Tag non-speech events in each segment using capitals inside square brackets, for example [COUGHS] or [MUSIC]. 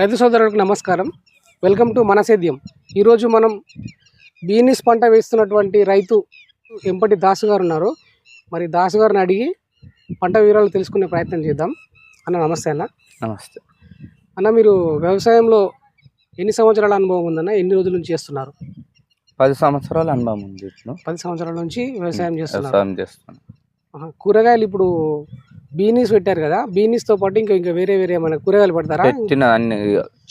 రైతు సోదరులకు నమస్కారం. వెల్కమ్ టు మన సేద్యం. ఈరోజు మనం బీనిస్ పంట వేస్తున్నటువంటి రైతు ఎంపటి దాసు గారు ఉన్నారు. మరి దాసు గారిని అడిగి పంట వివరాలు తెలుసుకునే ప్రయత్నం చేద్దాం. అన్న నమస్తే అన్న. నమస్తే. అన్న మీరు వ్యవసాయంలో ఎన్ని సంవత్సరాల అనుభవం ఉందన్న? ఎన్ని రోజుల నుంచి చేస్తున్నారు? పది సంవత్సరాల అనుభవం ఉంది పది సంవత్సరాల నుంచి వ్యవసాయం చేస్తున్నారు. వ్యవసాయం. కూరగాయలు ఇప్పుడు బీనీస్ పెట్టారు కదా బీనీస్తో పాటు ఇంకా ఇంకా వేరే వేరే ఏమైనా కూరగాయలు పెడతారా? పెట్టిన అన్ని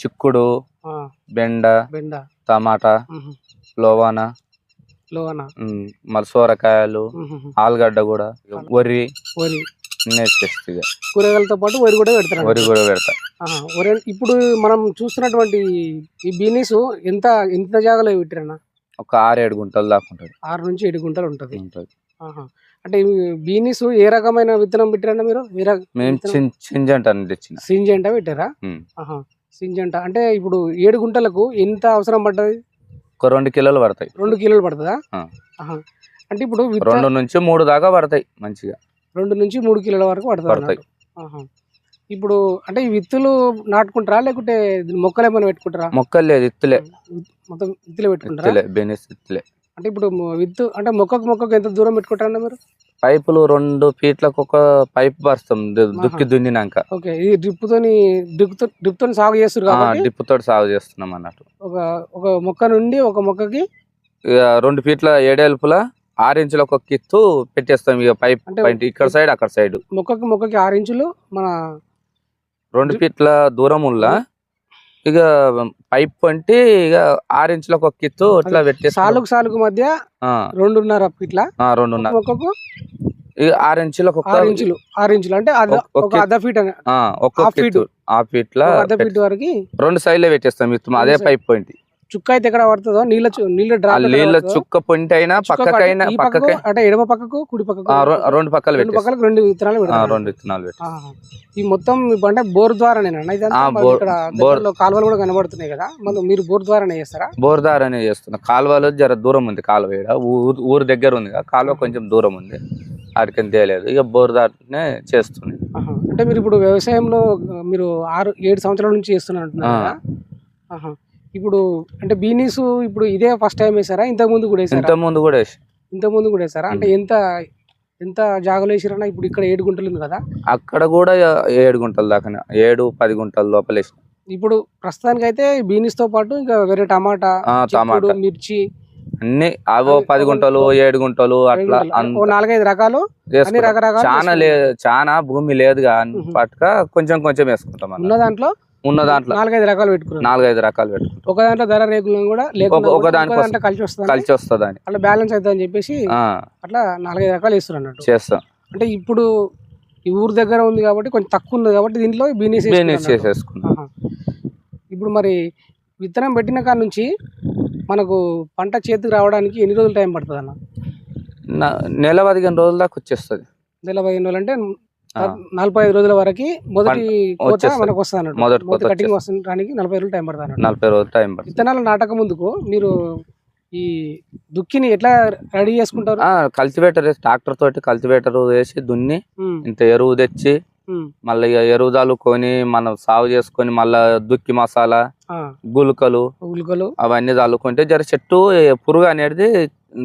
చిక్కుడు ఆ, బెండ బెండ. టమాటా ఉహు. లోవాన లోన ఉమ్, మళ్ళీ సోరకాయలు. ఆలుగడ్డ కూడా వరి వరి. కూరగాయలతో పాటు వరి కూడా పెడతారు వరి కూడా పెడతా. ఆహా, వరి ఇప్పుడు మనం చూస్తున్నటువంటి ఈ బీనీస్ ఎంత ఎంత జాగాలో పెట్టిరన్న? ఒక ఆరేడు గుంటలు దాకా ఉంటుంది. ఆరు నుంచి ఏడు గుంటలు ఉంటుంది. ఉంటుంది. ఆహా. అంటే బీనీస్ ఏ రకమైన విత్తనం పెట్టారన్న మీరు? ఏ రక- తెచ్చిన. సింజంట పెట్టారా? సింజంట. అంటే ఇప్పుడు ఏడు గుంటలకు ఎంత అవసరం పడ్డది? ఒక రెండు కిలోలు పడతాయి. రెండు కిలోలు పడుతుందా. అంటే ఇప్పుడు రెండు నుంచి మూడు దాకా పడతాయి మంచిగా. రెండు నుంచి మూడు కిలోల వరకు పడతాయి. ఇప్పుడు అంటే ఈ విత్తులు నాటుకుంటారా? లేకుంటే మొక్కలు ఏమైనా పెట్టుకుంటారా? మొక్కలు లేదు ఇత్తులే మొత్తం విత్తులు పెట్టుకుంటారా? బెనిస్ ఇత్తులే అంటే ఇప్పుడు విత్తు అంటే మొక్కకు మొక్కకు ఎంత దూరం పెట్టుకుంటారన్న మీరు? పైపులు రెండు ఫీట్లకు ఒక పైప్ పరుస్తాం దుక్కి దున్నినాక. ఓకే ఇది డ్రిప్ తోని డ్రిప్తో డ్రిప్ తోని సాగు చేస్తారు కాబట్టి? డిప్పు తోటి సాగు చేస్తున్నాం అన్నట్టు. ఒక ఒక మొక్క నుండి ఒక మొక్కకి? రెండు ఫీట్ల ఏడేల్పుల ఆరు ఇంచుల ఒక కిత్తు పెట్టేస్తాం ఇక పైప్ ఇక్కడ సైడ్ అక్కడ సైడ్. మొక్కకి మొక్కకి ఆరు ఇంచులు మన రెండు ఫీట్ల దూరం ఉల్ల ఇక పైప్ అంటే ఇక ఆరు ఇంచుల ఒక కిత్తు ఇట్లా పెట్టేస్తాం సాలుకు సాలుకు మధ్య రెండున్నర ఇట్లా రెండున్నర. మొక్కకు ఇక ఆరు ఇంచులు ఇంచులు అంటే అర్ధ ఫీట్ అని- ఆ, ఒక హాఫ్ ఫీట్. ఆ ఫీట్ల ఒక అర్ధ ఫీట్ వరకు రెండు సైడ్లే పెట్టేస్తాం ఇత్తు అదే పైప్ పాయింట్. చుక్క అయితే ఎక్కడ పడుతుందో? నీళ్ళ నీళ్ళ ఆ డ్రాప్ నీళ్ళ చుక్క పొంటి అయినా పక్కకైనా పక్కకు అంటే ఎడమ పక్కకు కుడి పక్కకు? రెండు పక్కలు రెండు పక్కలకు రెండు విత్తనాలు రెండు విత్తనాలు. ఈ మొత్తం అంటే బోర్ ద్వారానే బోర్- బోర్- దగ్గరలో కాలువలు కూడా కనబడుతున్నాయి కదా? మీరు బోర్ ద్వారానే చేస్తారా? బోర్దార్ అనేది చేస్తున్నా. కాలువలో జర దూరం ఉంది కాలువ. ఊరు దగ్గర ఉంది కదా, కాలువ కొంచెం దూరం ఉంది. ఆడికి తేలేదు. ఇక బోర్దార్నే చేస్తుంది. ఆహా. అంటే మీరు ఇప్పుడు వ్యవసాయంలో మీరు ఆరు ఏడు సంవత్సరాల నుంచి చేస్తున్నారు ఇప్పుడు అంటే బీనీస్ ఇప్పుడు ఇదే ఫస్ట్ టైం వేసారా? ఇంతకు ముందు కూడా వేసారా? ఇంత ముందు కూడా వేసి ఇంత ముందు కూడా వేసారా? అంటే ఎంత ఎంత జాగలో వేసారన్నా ఇప్పుడు ఇక్కడ ఏడు గుంటలు ఉంది కదా? అక్కడ కూడా ఏడు గుంటల దాకా ఏడు పది గుంటల లోపల వేసిన. ఇప్పుడు ప్రస్తుతానికి అయితే బీనీస్తో పాటు ఇంకా వేరే టమాటా టమాటా. మిర్చి అన్ని అవో పది గుంటలు ఏడు గుంటలు అట్లా నాలుగైదు రకాలు చాలా చాలా భూమి లేదు మ్మ్. పట్టుక కొంచెం కొంచెం వేసుకుంటాం. ఉన్న దాంట్లో ఉన్న దాంట్లో నాలుగైదు రకాలు పెట్టుకున్నారు. నాలుగైదు రకాలు పెట్టుకుంటాం ఒక దాంట్లో ధర రేకులను కూడా ఒక- దాంట్లో కలిసి వస్తుంది? కలిసి వస్తుంది అని అట్లా బ్యాలెన్స్ అవుతుంది అని చెప్పేసి అట్లా నాలుగైదు రకాలు వేస్తారు అన్నట్టు. చేస్తాం. అంటే ఇప్పుడు ఈ ఊరు దగ్గర ఉంది కాబట్టి కొంచెం తక్కువ ఉంది కాబట్టి దీంట్లో బీనీస్ బిజినెస్ చేసేసుకుంటాం ఇప్పుడు మరి విత్తనం పెట్టిన కాడ నుంచి మనకు పంట చేతికి రావడానికి ఎన్ని రోజులు టైం పడుతుంది అన్న నెల పదిహేను రోజుల దాకా వచ్చేస్తుంది. నెల పదిహేను రోజులు అంటే. నలభై ఐదు రోజుల వరకు మొదటి కోత. మనకు వస్తుంది అన్నట్టు మొదటి కోత కటింగ్. వస్తుండడానికి నలభై రోజులు టైం పడుతుంది నలభై రోజులు టైం పడుతుంది. విత్తనాలు నాటక ముందుకు మీరు ఈ దుక్కిని ఎట్లా రెడీ చేసుకుంటారు? కల్టివేటర్ ట్రాక్టర్ తోటి కల్టివేటర్ వేసి దున్ని ఇంత ఎరువు తెచ్చి మళ్ళీ ఎరువు చల్లుకొని మనం సాగు చేసుకొని మళ్ళా దుక్కి మసాలా గులకలు ఉల్లికలు అవన్నీ చల్లుకుంటే జర చెట్టు పురుగు అనేది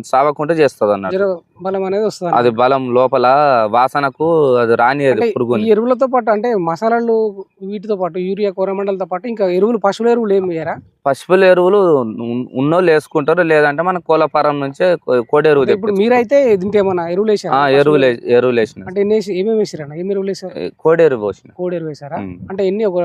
సావకుండా చేస్తుంది అన్నట్టు బలం అనేది వస్తుంది అది బలం లోపల వాసనకు అది రానియదు పురుగుని. ఈ ఎరువులతో పాటు అంటే మసాలాలు వీటితో పాటు యూరియా కోరమండలతో పాటు ఇంకా ఎరువులు పశువుల ఎరువులు ఏమి వేయరా? పశువుల ఎరువులు ఉన్- ఉన్నోళ్ళు వేసుకుంటారు లేదంటే మన కోళ్ళ నుంచే కోడి ఎరువు ఇప్పుడు. మీరైతే దీంట్లో ఏమన్నా ఎరువులు వేసారా? ఆ, ఎరువులు ఎరువులు వేసిన. అంటే ఎన్ని ఏమేమి వేసారన్న? ఏమి ఎరువులు వేసారు? కోడి ఎరువు పోసిన. కోడి ఎరువు వేసారా. అంటే ఎన్ని ఒక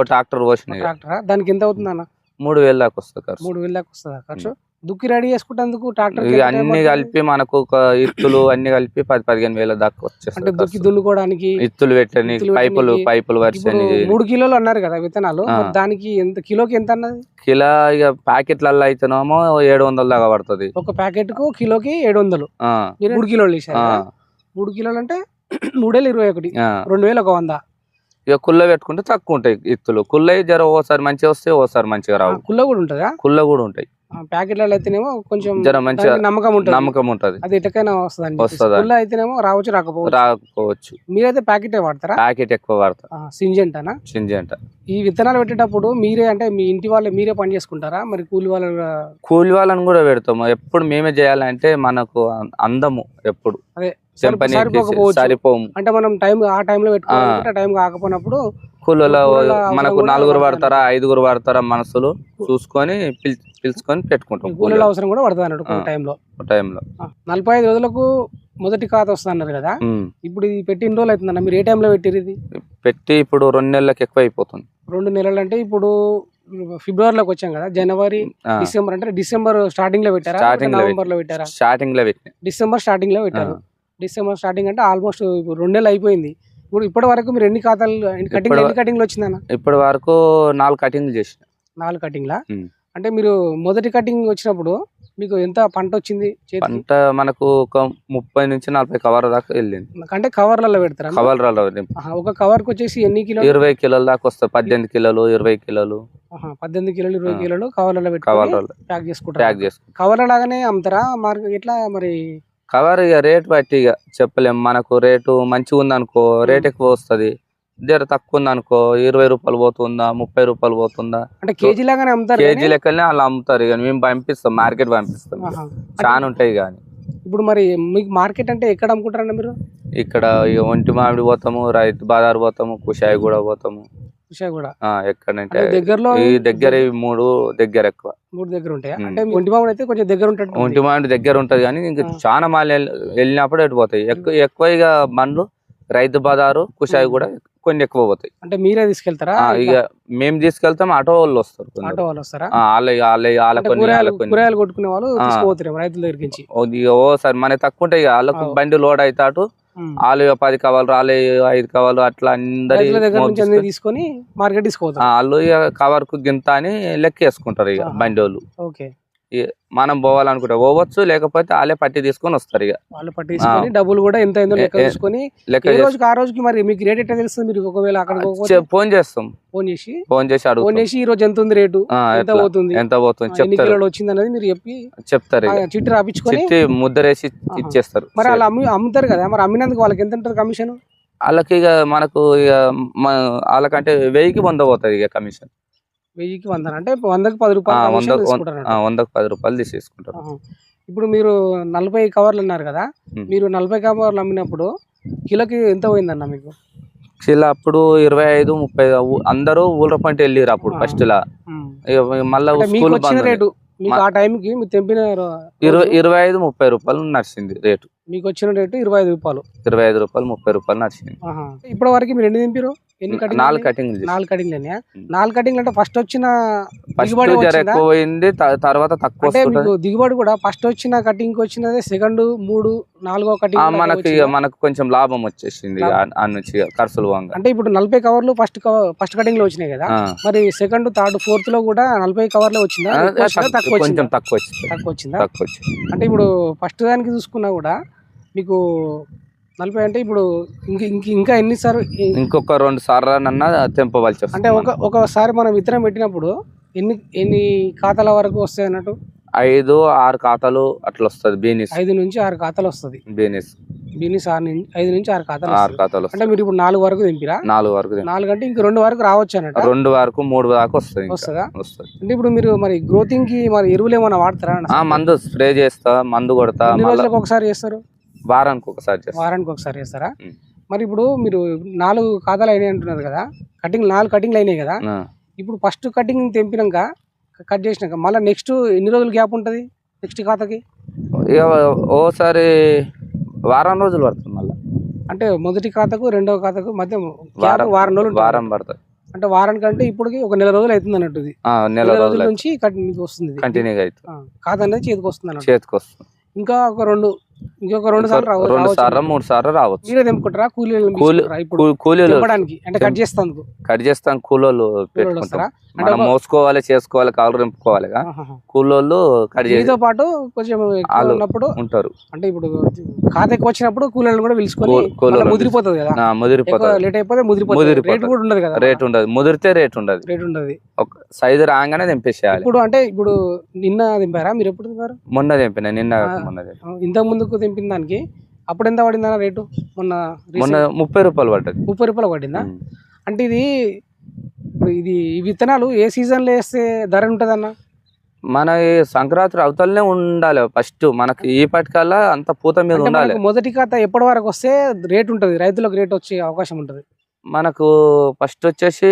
ట్రాక్టర్ పోసిన. ట్రాక్టరా? దానికి ఎంత అవుతుంది అన్న మూడు వేలు దాకా వస్తుంది ఖర్చు. మూడు వేల దాకా వస్తుందా ఖర్చు? దుక్కి రెడీ చేసుకుంటేందుకు ట్రాక్టర్ అన్ని కలిపి మనకు ఒక ఇత్తులు [COUGHS] అన్ని కలిపి పది పదిహేను వేల దాకా అంటే వచ్చేస్తుంది దుక్కి ఖర్చు. దున్నుకోవడానికి ఇత్తులు పెట్టని పైపులు. పైపులు వరిసని మూడు కిలోలు అన్నారు కదా విత్తనాలు. దానికి ఎంత కిలోకి ఎంత అన్నది? కిలో ఇక ప్యాకెట్లలో అయితేనేమో ఏడు వందల దాకా పడుతుంది. ఒక ప్యాకెట్కు కిలోకి ఏడు వందలు. మూడు కిలోలు వేసారు? మూడు కిలోలు అంటే [COUGHS] మూడేళ్ళు ఇరవై ఒకటి. రెండు వేలు ఒక వంద. ఇక కుల్ల పెట్టుకుంటే తక్కువ ఉంటాయి ఇత్తులు. కుల్ల జర ఓసారి మంచిగా వస్తే ఓసారి మంచిగా రావు. కుల్ల కూడా ఉంటుందా? కుల్ల కూడా ఉంటాయి. ప్యాకెట్లలో అయితేనేమో కొంచెం జర మంచిగా నమ్మకం ఉంటుంది. నమ్మకం ఉంటది. అది ఎటకైనా వస్తుంది వస్తదా? అయితేనేమో రావచ్చు రాకపోవచ్చు. రాకపోవచ్చు. మీరైతే ప్యాకెటే వాడతారా? ప్యాకెట్ ఎక్కువ వాడతా. సింజెంటానా? చింజి అంట ఈ విత్తనాలు పెట్టేటప్పుడు మీరే అంటే మీ ఇంటి వాళ్ళు మీరే పని చేసుకుంటారా? మరి కూలి వాళ్ళు కూలి వాళ్ళని కూడా పెడతాము. ఎప్పుడు మేమే చేయాలంటే మనకు అందము ఎప్పుడు. అదే. సరిపోము అంటే మనం టైం ఆ టైంలో పెట్టుకోవాలి టైం కాకపోయినప్పుడు కూలీల మనకు నలుగురు పడతారు. ఐదుగురు పడతారా మనసులు చూసుకొని పిల్ పిలుచుకొని పెట్టుకుంటాం కూలీల అవసరం కూడా పడుతుంది అన్నట్టు. టైంలో నలభై ఐదు రోజులకు మొదటి ఖాతా వస్తుంది అన్నారు కదా. ఇప్పుడు ఇది పెట్టి ఎన్ని రోజులు అవుతుందన్న మీరు ఏ టైంలో పెట్టిరు ఇది? పెట్టి ఇప్పుడు రెండు నెలలకు ఎక్కువ అయిపోతుంది. రెండు నెలలు అంటే ఇప్పుడు ఫిబ్రవరిలోకి వచ్చాం కదా జనవరి డిసెంబర్ అంటే డిసెంబర్ స్టార్టింగ్లో పెట్టారా నవంబర్లో పెట్టారా? స్టార్టింగ్లో పెట్టిన. డిసెంబర్ స్టార్టింగ్లో పెట్టారు. డిసెంబర్ స్టార్టింగ్ అంటే ఆల్మోస్ట్ ఇప్పుడు రెండు నెలలు అయిపోయింది. ఇప్పుడు ఇప్పటి వరకు మీరు ఎన్ని ఖాతాలు ఎన్ని కటింగ్ ఎన్ని కటింగ్లు వచ్చిందన్న? ఇప్పటి వరకు నాలుగు కటింగ్లు చేసిన. నాలుగు కటింగ్లా. అంటే మీరు మొదటి కటింగ్ వచ్చినప్పుడు మీకు ఎంత పంట వచ్చింది పంట మనకు ఒక ముప్పై నుంచి నలభై కవర్ దాకా వెళ్ళింది. అంటే కవర్లలో పెడతారా? కవర్ల ఆహా, ఒక కవర్కి వచ్చేసి ఎన్ని కిలోలు? ఇరవై కిలోల దాకా వస్తాయి. పద్దెనిమిది కిలోలు ఇరవై కిలోలు. పద్దెనిమిది కిలోలు ఇరవై. కిలోలు కవర్లలో పెట్టి ప్యాక్ చేసుకుంటారు? ప్యాక్ చేసుకుంటాం. కవర్ల లాగానే అమ్ముతారా? మార్కెట్ ఎట్లా మరి కవర్ ఇక రేట్ బట్టి ఇక చెప్పలేం. మనకు రేటు మంచిగా ఉందనుకో రేట్ ఎక్కువ వస్తది జర తక్కువ ఉందనుకో ఇరవై రూపాయలు పోతుందా ముప్పై రూపాయలు పోతుందా? అంటే కేజీ లాగానే అమ్ముతారు కేజీ కానీ- లెక్కలనే అలా అమ్ముతారు ఇక మేము పంపిస్తాం మార్కెట్ పంపిస్తాం. చాలా ఉంటాయి కానీ ఇప్పుడు మరి మీకు మార్కెట్ అంటే ఎక్కడ అమ్ముకుంటారండి మీరు? ఇక్కడ ఇక ఒంటి మామిడి పోతాము రైతు బజార్ పోతాము కుషాయి కూడా పోతాము. ఎక్కడంటే దగ్గరలో ఈ దగ్గర మూడు దగ్గర ఎక్కువ. మూడు దగ్గర ఉంటాయా. అంటే ఒంటి మామిడి అయితే కొంచెం దగ్గర ఉంటుంది ఒంటి మామిడి దగ్గర ఉంటది కానీ ఇంకా. చాలా మాల్ వెళ్ళినప్పుడు ఎటు పోతాయి. ఎక్కువ ఎక్కువ ఇక బండ్లు రైతు బజారు కుషాయి కూడా కొన్ని ఎక్కువ పోతాయి. అంటే మీరే తీసుకెళ్తారా? ఇక మేము తీసుకెళ్తాం ఆటో వాళ్ళు వస్తారు. ఆటో వాళ్ళు వస్తారా? కూరగాయలు కొట్టుకునే వాళ్ళు రైతుల దగ్గరికి నుంచి. ఓ ఇక ఓ సార్ మనకి తక్కువ ఉంటాయి వాళ్ళకు. బండి లోడ్ అవుతాటు. వాళ్ళు ఇక పది కావాలి వాళ్ళు ఐదు కావాలి అట్లా అందరి. తీసుకొని మార్కెట్ తీసుకుపోతారు వాళ్ళు ఇక కవర్కు గింత అని లెక్కేసుకుంటారు ఇక ఆహా. బండి వాళ్ళు ఓకే మనం పోవాలనుకుంటే పోవచ్చు లేకపోతే వాళ్ళే పట్టి తీసుకొని వస్తారు ఇక. వాళ్ళు పట్టి తీసుకొని డబ్బులు కూడా ఎంత అయిందో లెక్క తీసుకొని లెక్క రోజుకి ఆ రోజుకి మరి మీకు రేట్ ఎట్లా తెలుస్తుంది మీరు? ఒకవేళ చె- ఫోన్ చేస్తాం. ఫోన్ చేసి ఫోన్ చేసి ఫోన్ అడుగుతాం చేసి ఈ రోజు ఎంత ఉంది రేటు? ఎంత? పోతుంది? ఎంత పోతుంది? చెప్తారు. వచ్చింది అనేది మీరు చెప్పి చెప్తారు చిట్టి రాపించుకొని చిట్టి ముద్దరేసి. ఇచ్చేస్తారు. మరి వాళ్ళు అమ్మి అమ్ముతారు కదా? మరి అమ్మినందుకు వాళ్ళకి ఎంత ఉంటుంది కమిషన్ వాళ్ళకి ఇక మనకు ఇక వాళ్ళకంటే వెయ్యికి వంద పోతుంది ఇక కమిషన్ వెయ్యికి వంద అంటే వందకి పది రూపాయలు తీసుకుంటారు వందకు పది రూపాయలు తీసేసుకుంటారు. ఆహా. ఇప్పుడు మీరు నలభై కవర్లు అన్నారు కదా. మీరు నలభై కవర్లు అమ్మినప్పుడు కిలోకి ఎంత పోయిందన్న మీకు? ఇలా అప్పుడు ఇరవై ఐదు ముప్పై అందరూ ఊళ్ళ పంట వెళ్ళిరు అప్పుడు. ఫస్ట్ లా మళ్ళీ స్కూల్. రేటు ఆ టైంకి మీరు తెంపిన ఇరవై ఇరవై ఐదు ముప్పై రూపాయలు నడిచింది రేటు. మీకు వచ్చిన రేటు ఇరవై ఐదు రూపాయలు. ఇరవై ఐదు రూపాయలు ముప్పై రూపాయలు నడిచింది. ఇప్పటి వరకు మీరు ఎన్ని తెంపారు ఎన్ని కటింగ్ నాలుగు కటింగ్ నాలుగు. నాలుగు అంటే ఫస్ట్ వచ్చిన దిగుబడి? ఎక్కువ పోయింది తర్వాత తక్కువ మీకు దిగుబడి కూడా ఫస్ట్ వచ్చిన కటింగ్ వచ్చినదే సెకండ్ మూడు నాలుగో కటింగ్ మనకి మనకు కొంచెం లాభం వచ్చేసింది నుంచి ఖర్చులు అంటే ఇప్పుడు నలభై కవర్లు ఫస్ట్ ఫస్ట్ కటింగ్లో వచ్చినాయి కదా? మరి సెకండ్ థర్డ్ ఫోర్త్లో కూడా నలభై కవర్లే వచ్చిందా? తక్కువ కొంచెం వచ్చిందా? తక్కువ వచ్చింది. తక్కువ వచ్చిందా? తక్కువ వచ్చింది. అంటే ఇప్పుడు ఫస్ట్ దానికి చూసుకున్నా కూడా మీకు నలభై అంటే ఇప్పుడు ఇంక ఇంక ఇంకా ఎన్నిసార్లు ఇంకొక రెండు సార్లనన్నా తెంపవలసి వస్తుంది అంటే ఒక ఒకసారి మనం విత్తనం పెట్టినప్పుడు ఎన్ని ఎన్ని ఖాతాల వరకు వస్తాయి అన్నట్టు? ఐదు ఆరు ఖాతాలు అట్లా వస్తుంది బీనిస్. ఐదు నుంచి ఆరు ఖాతాలు వస్తుంది. బీనిస్. బీనిస్ ఆరు నుంచి ఐదు నుంచి ఆరు ఖాతాలు ఆరు. ఖాతాలు అంటే మీరు ఇప్పుడు నాలుగు వరకు దింపిరా నాలుగు వరకు నాలుగు అంటే ఇంక రెండు వరకు రావచ్చు అన్నట్టు? రెండు వరకు మూడు దాకా వస్తుంది వస్తుందా? వస్తుంది. అంటే ఇప్పుడు మీరు మరి గ్రోతింగ్కి మరి ఎరువులు ఏమైనా వాడతారా? మందు స్ప్రే చేస్తా మందు కొడతా ఒకసారి చేస్తారు? వారానికి ఒకసారి వారానికి ఒకసారి చేస్తారా. మరి ఇప్పుడు మీరు నాలుగు ఖాతాలు అయినాయి అంటున్నారు కదా కటింగ్ నాలుగు కటింగ్లు అయినాయి కదా. ఇప్పుడు ఫస్ట్ కటింగ్ తెంపినాక కట్ చేసినాక మళ్ళీ నెక్స్ట్ ఎన్ని రోజులు గ్యాప్ ఉంటుంది నెక్స్ట్ ఖాతాకి? ఓసారి వారం రోజులు పడుతుంది మళ్ళీ. అంటే మొదటి ఖాతాకు రెండవ ఖాతాకు మధ్య వారం రోజులు. వారం పడుతుంది. అంటే వారానికంటే ఇప్పటికి ఒక నెల రోజులు అవుతుంది అన్నట్టు నెల రోజుల నుంచి కట్ వస్తుంది ఇది. కంటిన్యూగా అవుతుంది. ఖాతా అనేది చేతికి వస్తుంది అన్నట్టు. చేతికి వస్తుంది. ఇంకా ఒక రెండు ఇంకొక రెండు సార్లు రెండు సార్లు. మూడు సార్లు రావచ్చు. మీరే తెంపుకుంటారా? కూలీలు తెంపడానికి అంటే కట్ చేస్తాను కట్ చేస్తాం కూలోళ్ళు వస్తారా? పెట్టుకుంటాం. అంటే మనం మోసుకోవాలి చేసుకోవాలి కాలు రింపుకోవాలి. కూలోళ్ళు కట్ చేసి పాటు కొంచెం ఉన్నప్పుడు ఉంటారు. అంటే ఇప్పుడు ఖాతా ఎక్కువ వచ్చినప్పుడు కూలీలను కూడా పిలుచుకొని మళ్ళీ ముదిరిపోతుంది కదా. ముదిరిపోతారు లేట్ అయిపోతే ముదిరిపోతుంది. ముదిరిపోతుంది. రేట్ కూడా ఉండదు కదా. రేట్ ఉండదు. ముదిరితే రేట్ ఉండదు. రేట్ ఉండదు. ఒక సైజు రాగానే తెంపేసేయాలి ఇప్పుడు అంటే ఇప్పుడు నిన్న దింపారా? మీరు ఎప్పుడు దింపారు? మొన్న తెంపిన నిన్న. మొన్న. ఇంతకు ముందుకు దింపిన దానికి అప్పుడు ఎంత పడిందన్న రేటు? మొన్న మొన్న ముప్పై రూపాయలు పడ్డది. ముప్పై రూపాయలు పడిందా. అంటే ఇది ఇప్పుడు ఇది ఈ విత్తనాలు ఏ సీజన్లో వేస్తే ధర ఉంటదన్న? మన ఈ సంక్రాంతి అవతలనే ఉండాలి ఫస్ట్. మనకి ఈ పటికల్లా అంత పూత మీద ఉండాలి. మొదటి ఖాతా ఎప్పటి వరకు వస్తే రేట్ ఉంటది? రైతులకు రేట్ వచ్చే అవకాశం ఉంటది. మనకు ఫస్ట్ వచ్చేసి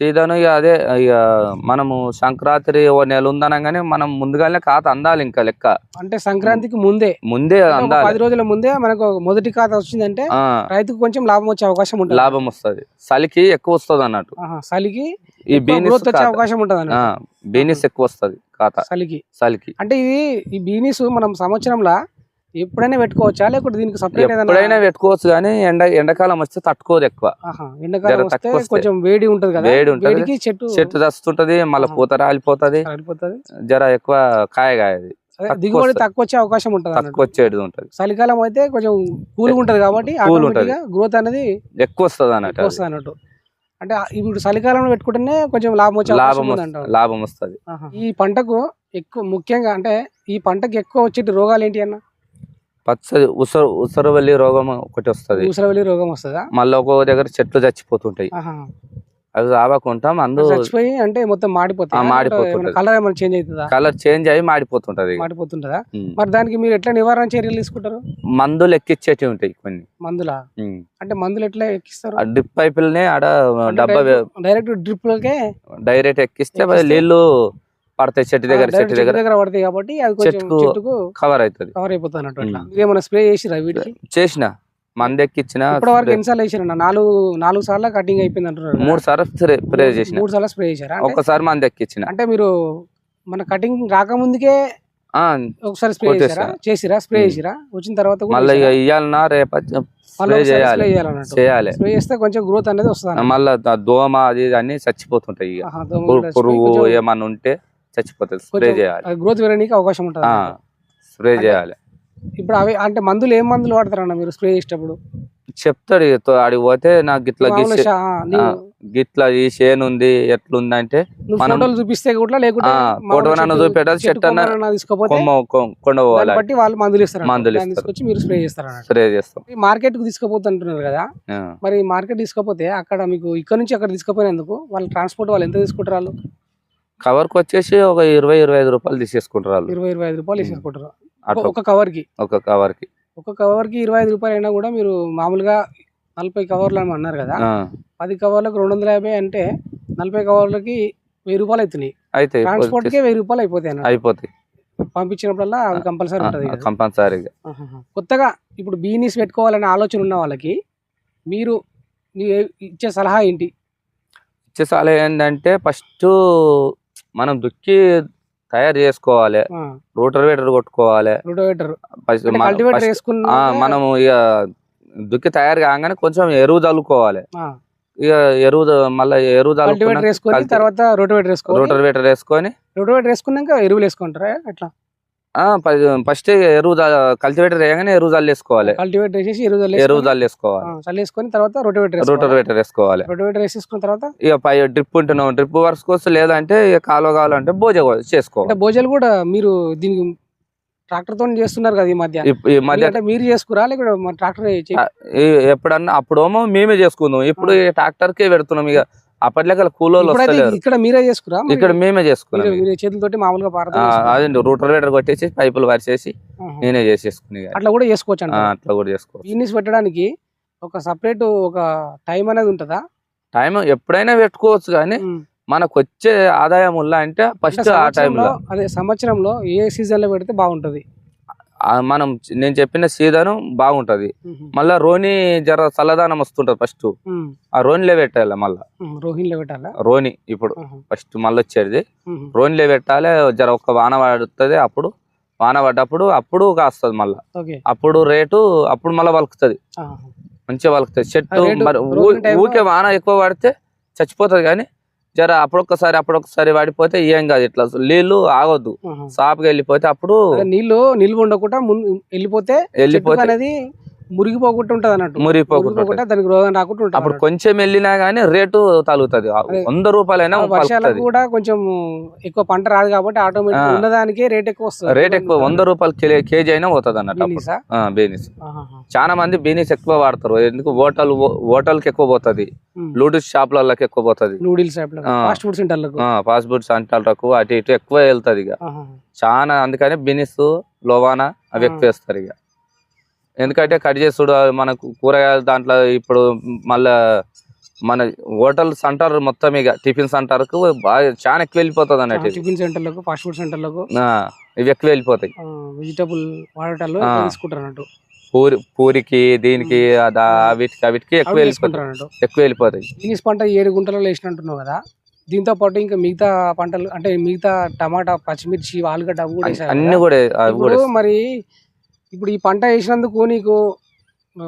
సీజన్ ఇక అదే ఇక మనము సంక్రాంతి ఓ నెల ఉందనగానే మనం ముందుగానే ఖాతా అందాలి ఇంకా లెక్క. అంటే సంక్రాంతికి ముందే. ముందే అందాలి. పది రోజుల ముందే మనకు మొదటి ఖాతా వచ్చిందంటే రైతుకు కొంచెం లాభం వచ్చే అవకాశం ఉంటుంది. లాభం వస్తది. చలికి ఎక్కువ వస్తది అన్నట్టు. చలికి ఈ బీనిస్ వచ్చే అవకాశం ఉంటుంది బీనిస్ ఎక్కువ వస్తది ఖాతా. చలికి చలికి అంటే ఇది ఈ బీనీస్ మనం సంవత్సరంలో ఎప్పుడైనా పెట్టుకోవచ్చా లేకపోతే దీనికి సపరేట్ ఎప్పుడైనా పెట్టుకోవచ్చు కానీ ఎండ ఎండాకాలం వస్తే తట్టుకోదు ఎక్కువ ఎండాకాలం. కొంచెం వేడి ఉంటది కదా వేడి ఉంటది. చెట్టు చెట్టు దస్తుంటది మళ్ళీ. పూత రాలిపోతది జర ఎక్కువ కాయ కాయది తక్కువ దిగుబడి. తక్కువ వచ్చే అవకాశం ఉంటుంది తక్కువ వచ్చేది ఉంటది చలికాలం అయితే కొంచెం కూల్గా ఉంటది కాబట్టి. గ్రోత్ అనేది ఎక్కువ వస్తది అన్నట్టు. వస్తుంది అన్నట్టు అంటే ఇప్పుడు చలికాలంలో పెట్టుకుంటేనే కొంచెం లాభం వచ్చే లాభం లాభం వస్తది. ఈ పంటకు ఎక్కువ ముఖ్యంగా అంటే ఈ పంటకు ఎక్కువ వచ్చే రోగాలు ఏంటి అన్న పచ్చది ఉసర ఉసరవల్లి రోగం ఒకటి వస్తది ఊసరవెల్లి రోగం వస్తుందా మళ్ళీ ఒక్కో దగ్గర చెట్లు చచ్చిపోతుంటాయి ఆహా. అవి రావకుండా మందు చచ్చిపోయి అంటే మొత్తం ఆ, మాడిపోతాయి మాడిపోతుంటది. కలర్ ఏమైనా చేంజ్ అవుతుందా కలర్ చేంజ్ అయ్యి మాడిపోతుంటది. మాడిపోతుంటదా. మరి దానికి మీరు ఎట్లా నివారణ చర్యలు తీసుకుంటారు మందులు ఎక్కిచ్చేటివి ఉంటాయి కొన్ని మందుల. అంటే మందులు ఎట్లా ఎక్కిస్తారు డ్రిప్ పైపులనే ఆడ డబ్బా డైరెక్ట్ డ్రిప్ డైరెక్ట్ ఎక్కిస్తే ఎక్కిస్తే? నీళ్ళు పడతాయి చెట్టు దగ్గర చెట్టు దగ్గర దగ్గర పడతాయి కాబట్టి చెట్టుకు- కవర్ అవుతుంది. కవర్ అయిపోతుంది. ఏమైనా స్ప్రే చేసిరా వీటికి? చేసిన. మంది ఎక్కిచ్చిన ఇప్పటి వరకు ఎన్నిసార్లు వేసారన్న నాలుగు నాలుగు సార్లు కటింగ్ అయిపోయింది అంటున్నారు? మూడు సార్లు స్ప్రే చేసిన. మూడు సార్లు స్ప్రే చేశారా? అంటే- ఒక్కసారి మంది ఎక్కిచ్చిన అంటే మీరు మన కటింగ్ రాకముందుకే ఒకసారి స్ప్రే. చేశారా? చేసిరా? స్ప్రే. చేసిరా? వచ్చిన తర్వాత మళ్ళీ? ఇయ్యాలన్నా రేపు స్ప్రే ఒకసారి చేయాలి. చేయాలి. స్ప్రే చేస్తే కొంచెం గ్రోత్ అనేది వస్తుంది మళ్ళీ దోమ అది అన్ని చచ్చిపోతుంటాయి పురుగు ఏమన్నా ఉంటే చచ్చిపోతుంది స్ప్రే చేయాలి. గ్రోత్ పెరగడానికి అవకాశం ఉంటుంది స్ప్రే చేయాలి. ఇప్పుడు అవి అంటే మందులు ఏం మందులు వాడతారన్న మీరు స్ప్రే చేసేటప్పుడు? చెప్తాడు ఆడికి పోతే నాకు నీవు- గిట్లా ఈ చేను ఉంది ఎట్లుంది అంటే మనం- చూపిస్తే కూడా లేకుంటే ఫోటో నన్ను చెట్టు కొండ బట్టి వాళ్ళు మందులు ఇస్తారు మందులు. తీసుకొచ్చి మీరు స్ప్రే చేస్తారు స్ప్రే చేస్తాం. మార్కెట్కు తీసుకుపోతుంటున్నారు కదా. మరి మార్కెట్ తీసుకపోతే అక్కడ మీకు ఇక్కడ నుంచి అక్కడ తీసుకుపోయినందుకు వాళ్ళు ట్రాన్స్పోర్ట్ వాళ్ళు ఎంత తీసుకుంటారు వాళ్ళు? కవర్కి వచ్చేసి ఒక ఇరవై ఇరవై ఐదు రూపాయలు తీసేసుకుంటారు వాళ్ళు. ఇరవై ఇరవై ఐదు రూపాయలు ఉమ్. తీసుకుంటారు అట్లా ఒక కవర్కి ఒక కవర్కి. ఒక కవర్కి ఇరవై ఐదు రూపాయలు అయినా కూడా మీరు మామూలుగా నలభై కవర్లు అని అన్నారు కదా పది కవర్లకు రెండు వందల యాభై అంటే నలభై కవర్లకి వెయ్యి రూపాయలు అవుతున్నాయి. అయితే ట్రాన్స్పోర్ట్ కే వెయ్యి రూపాయలు అయిపోతాయి అయిపోతాయి. పంపించినప్పుడల్లా అవి కంపల్సరీ ఉంటుంది. కంపల్సరీగా. కొత్తగా ఇప్పుడు బీనీస్ పెట్టుకోవాలనే ఆలోచన ఉన్న వాళ్ళకి మీరు ఇచ్చే సలహా ఏంటి? ఇచ్చే సలహా ఏంటంటే ఫస్ట్ మనం దుక్కి తయారు చేసుకోవాలి. రూటర్ వేటర్ కొట్టుకోవాలి. రోటోవేటర్ మనము ఇక దుక్కి తయారు కాగానే కొంచెం ఎరువు చల్లుకోవాలి ఇక ఎరువు మళ్ళీ ఎరువు తర్వాత రోటోవేటర్ వేసుకోవాలి రూటర్ వేటర్ వేసుకొని రోటోవేటర్ వేసుకున్నాక ఎరువులు వేసుకుంటారా? ఎట్లా? ఫస్ట్ ఎరువు కల్టివేటర్ వేయగానే ఎరువు చల్లేసుకోవాలి కల్టివేటర్ వేసేసి ఎరువు ఎరువు చల్లేసుకొని- చల్లేసుకోవాలి ఆ, చల్లేసుకొని తర్వాత రోటోవేటర్ రూటర్ వేసుకోవాలి. వేటర్ వేసుకోవాలి. రోటోవేటర్ వేసేసుకున్న తర్వాత? ఇక పై డ్రిప్ ఉంటున్నాం. డ్రిప్ వర్క్స్ కోసం లేదంటే ఇక కాలువ కావాలంటే భోజ చేసుకోవాలి. అంటే భోజనాలు కూడా మీరు దీనికి ట్రాక్టర్తో చేస్తున్నారు కదా ఈ మధ్య. ఈ మధ్య అంటే మీరు చేసుకురా లేకపోతే ట్రాక్టర్ ఎప్పుడన్నా అప్పుడేమో మేమే చేసుకుందాం. ఇప్పుడు ట్రాక్టర్ కే పెడుతున్నాం ఇక. అప్పట్లేక కూలోళ్ళు ఇప్పుడైతే వస్తలేరు. ఇక్కడ మీరే చేసుకురా ఇక్కడ మేమే చేసుకున్నాం చేతులతోటి మామూలుగా రూటర్ వేటర్ కొట్టేసి పైపులు వరిసేసి నేనే చేసేసుకుని. అట్లా కూడా చేసుకోవచ్చు అట్లా కూడా చేసుకోవచ్చు. బిజినెస్ పెట్టడానికి ఒక సపరేట్ ఒక టైం అనేది ఉంటుందా? టైం ఎప్పుడైనా పెట్టుకోవచ్చు కానీ మనకు వచ్చే ఆదాయం ఉల్లా అంటే ఫస్ట్ ఆ టైంలో అదే సంవత్సరంలో ఏ సీజన్లో పెడితే బాగుంటది? మనం నేను చెప్పిన సీజన్ బాగుంటది. మళ్ళా రోని జర చల్లదానం వస్తుంటది ఫస్ట్. ఆ రోనిలే పెట్టాలి మళ్ళా. రోహిణిలో పెట్టాలా? రోని ఇప్పుడు ఫస్ట్ మళ్ళీ వచ్చేది. రోనిలే పెట్టాలి జర ఒక్క వాన పడుతుంది అప్పుడు. వాన పడ్డప్పుడు అప్పుడు కాస్తుంది మళ్ళా. అప్పుడు రేటు అప్పుడు మళ్ళీ వలుకుతుంది. మంచిగా వలుకుతుంది. చెట్టు ఆ రేటు మరి ఊ- రోజుల టైంలో- ఊరికే వాన ఎక్కువ పడితే చచ్చిపోతుంది కానీ జర అప్పుడొక్కసారి అప్పుడొక్కసారి పడిపోతే ఏం కాదు ఇట్లా నీళ్ళు ఆగొద్దు. సాపుగా వెళ్ళిపోతే అప్పుడు నీళ్ళు నిల్వ ఉండకుండా ముందు వెళ్ళిపోతే వెళ్ళిపోతే అనేది మురిగిపోకుండా ఉంటది అన్నట్టు మురిగిపోకుండా దానికి రోగం రాకుండా ఉంటుంది అప్పుడు కొంచెం వెళ్ళినా గానీ రేటు తగులుతుంది అదే. వంద రూపాయలైనా వర్షాలకు కూడా కొంచెం ఎక్కువ పంట రాదు కాబట్టి ఆటోమేటిక్. ఉన్నదానికే రేట్ ఎక్కువ వస్తుంది రేట్ ఎక్కువ వంద రూపాయలు కేజీ అయినా పోతుంది అన్నట్టు. బీనీసా? చాలా మంది బీనీస్ ఎక్కువ వాడతారు ఎందుకు హోటల్ హోటల్కి ఎక్కువ పోతుంది. లూడిస్ షాప్లకి ఎక్కువ పోతుంది నూడిల్స్. ఫాస్ట్ ఫుడ్ సెంటర్లకు ఫాస్ట్ ఫుడ్స్ అంటాలకు అటు ఇటు ఎక్కువ వెళ్తుంది ఇక. చాలా అందుకని బినిస్ లోవానా అవి. ఎక్కువ వేస్తారు ఇక ఎందుకంటే కట్ చేసుడు మనకు కూరగాయల దాంట్లో ఇప్పుడు మళ్ళా మన హోటల్స్ అంటారు మొత్తం ఇక టిఫిన్స్ అంటారు బాగా చాలా ఎక్కువ వెళ్ళిపోతుంది అన్నట్టు. టిఫిన్ సెంటర్లకు ఫాస్ట్ ఫుడ్ సెంటర్లకు ఇవి ఎక్కువ వెళ్ళిపోతాయి. వెజిటబుల్ వాడటాలు. తీసుకుంటారు అన్నట్టు. పూరి పూరికి దీనికి అదా వీటికి వీటికి ఎక్కువ అన్నట్టు. ఎక్కువ వెళ్ళిపోతాయి. బీనీస్ పంట ఏడు గుంటలలో వేసినట్టున్నావు కదా దీంతో పాటు ఇంకా మిగతా పంటలు అంటే మిగతా టమాటా పచ్చిమిర్చి ఆలుగడ్డ అవి కూడా అన్ని? కూడా మరి ఇప్పుడు ఈ పంట వేసినందుకు నీకు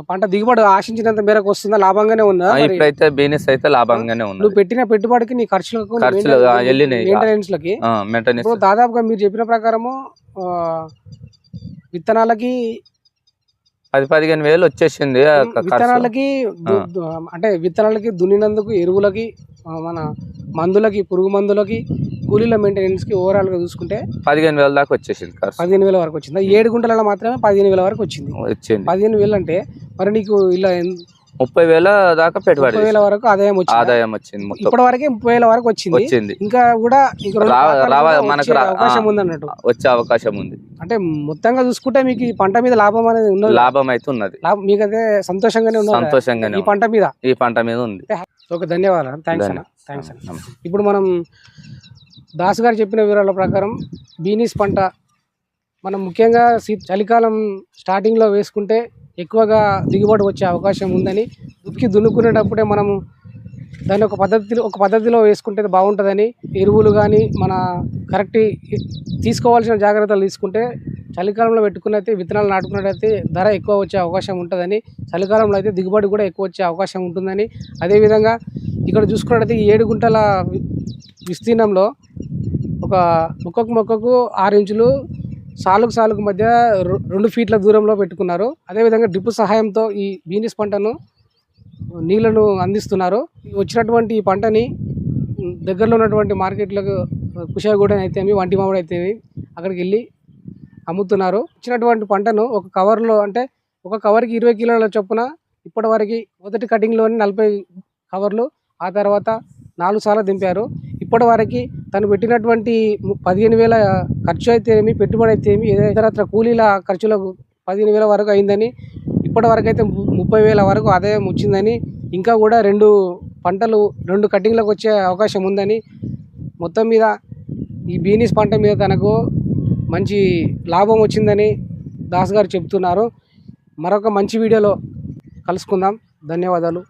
పంట దిగుబడి ఆశించినంత మేరకు వస్తుందా? లాభంగానే ఉందా? ఇప్పుడైతే బిజినెస్ అయితే లాభంగానే నువ్వు ఉన్నది. పెట్టిన పెట్టుబడికి నీ ఖర్చులకు. మెయింటెనెన్స్ లకి ఇప్పుడు దాదాపుగా మీరు చెప్పిన ప్రకారము విత్తనాలకి పది పదిహేను వేలు వచ్చేసింది. విత్తనాలకి అంటే విత్తనాలకి దున్నినందుకు ఎరువులకి మన మందులకి పురుగు మందులకి కూలీల మెయింటెనెన్స్కి ఓవరాల్గా చూసుకుంటే పదిహేను వేల దాకా వచ్చేసింది ఖర్చు పదిహేను వేల వరకు వచ్చింది? ఏడు గుంటలలో మాత్రమే పదిహేను వేల వరకు వచ్చింది. వచ్చింది. పదిహేను వేలు అంటే మరి నీకు ఇలా ముప్పై వేల దాకా పెట్టుబడి వేల వరకు ఆదాయం వచ్చింది? ఆదాయం వచ్చింది ఇప్పటి వరకే ముప్పై వేల వరకు వచ్చింది. వచ్చింది. ఇంకా కూడా మనకు అవకాశం. ఉంది అన్నట్టు వచ్చే అవకాశం ఉంది. అంటే మొత్తంగా చూసుకుంటే మీకు ఈ పంట మీద లాభం అనేది ఉన్నది? లాభం అయితే ఉన్నది. లాభం మీకైతే సంతోషంగానే ఉన్నది? సంతోషంగానే ఈ పంట మీద. ఈ పంట మీద ఉంది. ఓకే ధన్యవాదాలు. థ్యాంక్స్ అన్న. థ్యాంక్స్ అన్న. ఇప్పుడు మనం దాస్ గారు చెప్పిన వివరాల ప్రకారం బీనీస్ పంట మనం ముఖ్యంగా చలికాలం స్టార్టింగ్లో వేసుకుంటే ఎక్కువగా దిగుబడి వచ్చే అవకాశం ఉందని దుక్కి దున్నుకునేటప్పుడే మనము దాన్ని ఒక పద్ధతిలో ఒక పద్ధతిలో వేసుకుంటే బాగుంటుందని ఎరువులు కానీ మన కరెక్ట్ తీసుకోవాల్సిన జాగ్రత్తలు తీసుకుంటే చలికాలంలో పెట్టుకున్నైతే విత్తనాలు నాటుకున్నట్టయితే ధర ఎక్కువ వచ్చే అవకాశం ఉంటుందని చలికాలంలో అయితే దిగుబడి కూడా ఎక్కువ వచ్చే అవకాశం ఉంటుందని. అదేవిధంగా ఇక్కడ చూసుకున్నట్టయితే ఈ ఏడు గుంటల విస్తీర్ణంలో ఒక మొక్కకు మొక్కకు ఆరు ఇంచులు సాలుకు సాలుకు మధ్య రెండు ఫీట్ల దూరంలో పెట్టుకున్నారు. అదేవిధంగా డ్రిప్ సహాయంతో ఈ బీనిస్ పంటను నీళ్ళను అందిస్తున్నారు. వచ్చినటువంటి ఈ పంటని దగ్గరలో ఉన్నటువంటి మార్కెట్లకు కుషాగూడని అయితేమి వంటి మామిడి అయితేమి అక్కడికి వెళ్ళి అమ్ముతున్నారు. ఇచ్చినటువంటి పంటను ఒక కవర్లో అంటే ఒక కవర్కి ఇరవై కిలోల చొప్పున ఇప్పటివరకు మొదటి కటింగ్లోని నలభై కవర్లు ఆ తర్వాత నాలుగు సార్లు దింపారు. ఇప్పటివరకు తను పెట్టినటువంటి పదిహేను వేల ఖర్చు అయితే ఏమి పెట్టుబడి అయితే ఏమి ఇతరత్ర కూలీల ఖర్చులకు పదిహేను వేల వరకు అయిందని ఇప్పటివరకు అయితే ము- ముప్పై వేల వరకు ఆదాయం వచ్చిందని ఇంకా కూడా రెండు పంటలు రెండు కటింగ్లకు వచ్చే అవకాశం ఉందని మొత్తం మీద ఈ బీనీస్ పంట మీద తనకు మంచి లాభం వచ్చిందని దాస్ గారు చెప్తున్నారు మరొక మంచి వీడియోలో కలుసుకుందాం. ధన్యవాదాలు.